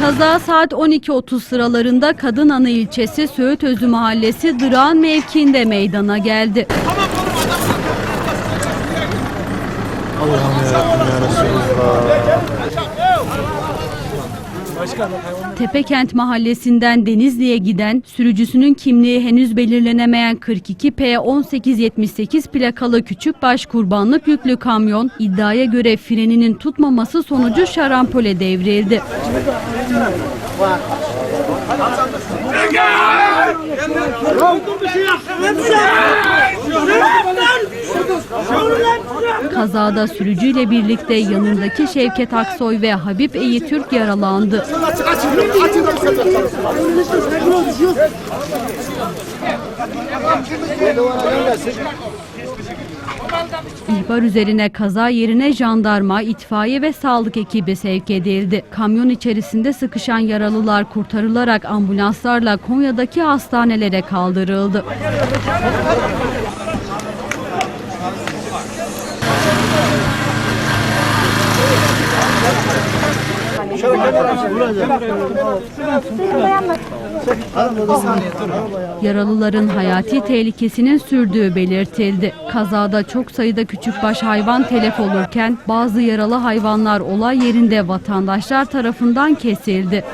Kaza saat 12.30 sıralarında Kadınanı ilçesi Söğütözü mahallesi Dırağan mevkiinde meydana geldi. Allah'ım yarabbim ya Resulallah. Tepekent mahallesinden Denizli'ye giden sürücüsünün kimliği henüz belirlenemeyen 42 P 1878 plakalı küçükbaş kurbanlık yüklü kamyon iddiaya göre freninin tutmaması sonucu şarampole devrildi. Kazada sürücüyle birlikte yanındaki Şevket Aksoy ve Habib Eyi Türk yaralandı. İhbar üzerine kaza yerine jandarma, itfaiye ve sağlık ekibi sevk edildi. Kamyon içerisinde sıkışan yaralılar kurtarılarak ambulanslarla Konya'daki hastanelere kaldırıldı. Yaralıların hayati tehlikesinin sürdüğü belirtildi. Kazada çok sayıda küçükbaş hayvan telef olurken bazı yaralı hayvanlar olay yerinde vatandaşlar tarafından kesildi.